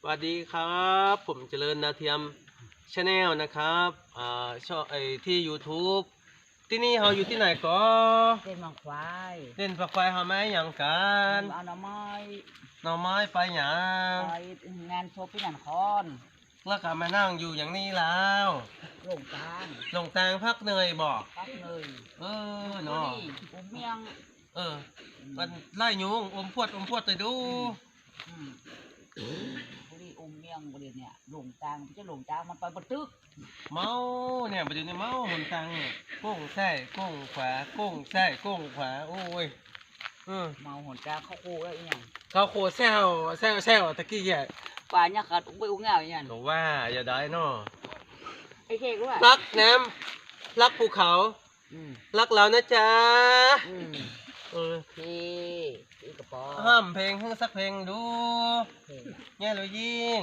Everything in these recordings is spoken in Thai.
สวัสดีครับ ผมเจริญดาวเทียมชาแนลนะครับอ่าช่องไอที่ YouTube ที่นี่เราอยู่ที่ไหนก็เส้นมังควายเล่นฝักไฟเฮาไหมอย่างกันเอาหน่อไม้หน่อไม้ไปหยังไปงานโซพี่นันคอนแล้วก็มานั่งอยู่อย่างนี้แล้วลงกลางลงแตงพักเหนื่อยบอกปักเลยเออเนาะนี่อุ้มเมียงเออมันไล่ยุงอมพวดอมพวดไปดูอืม บุรีอุ้มเมียงบุรีเนี่ยลงกลางมันจะลงกลางมันไปบนตึกเมาเนี่ยประเดี๋ยวนี้เมาหนทางเนี่ยก้งซ้ายก้งขวาก้งซ้ายก้งขวาโอ้ยเออเมาหนกลางเข้าคูแล้วอีหยังเขาโคแซวแซวแซวตะกี้แกป่าเนี่ยขาดอุ้มไปอุ้มเงาอีหยังหนูว่าอย่าได้เนาะไอ้เค้กรู้ป่ะรักน้ำรักภูเขาอืมรักเรานะจ๊ะอืมเออพี่พี่กระป๋อห้ามเพลงให้สักเพลงดูเพลงแง่เลยยิ่ง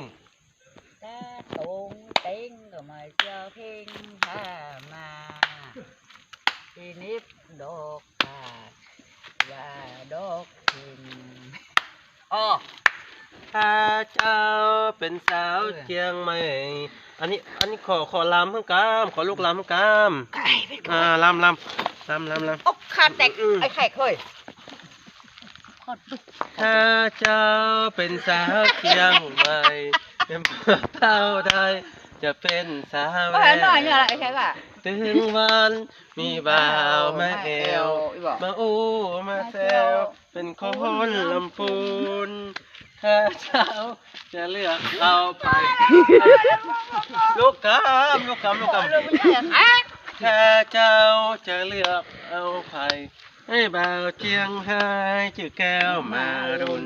แต่ตรงเต็งก็มาเจอเพลงพามาทีนิดดอกขาดว่าดอกพิงอ๋อถ้าเจ้าเป็นสาวเออเชียงใหม่ อันนี้อันนี้ขอขอลำเพิ่งกาม ขอลูกลำเพิ่งกามไก่เป็นคอ่านลำลำลำลำลำอกขาดแตกอืมไอ้ไข่เคยขอดดุกถ้าเจ้าเป็นสาวเชียงใหม่ เป็นเท่าใดจะเป็นสาวก็เห็นหน่อยเนี่ยแหละไอ้ไข่ว่ะถึงวันมีบ่าวมาแอวมาอู้มาแซวเป็นคนลำพูนถ้าเจ้าจะเลือกเอาไปลูกกำลูกกำลูกกำถ้าเจ้าจะเลือกเอาไปให้บ่าวเจียงไฮ้ชื่อแก้วมารุน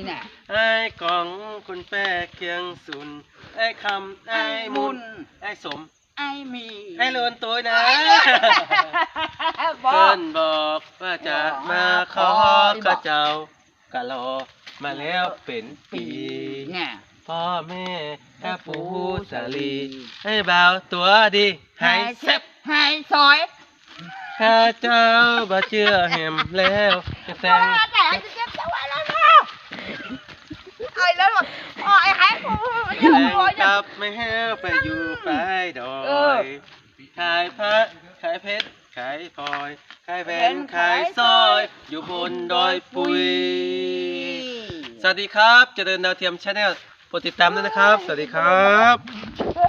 นี่น่ะไอ้กองคุณแป้เคียงสุนไอ้คำไอ้มุนไอ้สมไอ้มีไอ้เลินตัวนะบอเพิ่กนบอกว่าจะมาขอข้าเจ้ากะรอมาแล้วเป็นปีเนี่ย พ่อแม่แค่ปูสาลีให้บ่าวตัวดีให้เซ็บหายซอย ข้าเจ้าบ่เชื่อแหมแล้วจะแต่ง แต่ไอ้เจ็บจังหวะแล้วนะไอ้แล้วแบบอ๋อไอ้หายกู แต่ง กับไม่แห้วไปอยู่ไปดอยขายพระขายเพชรขายพลอยขายแหวนขายสร้อย อยู่บนดอยปุย สวัสดีครับ เจริญดาวเทียมชาแนลโปรดติดตามด้วยนะครับ สวัสดีครับ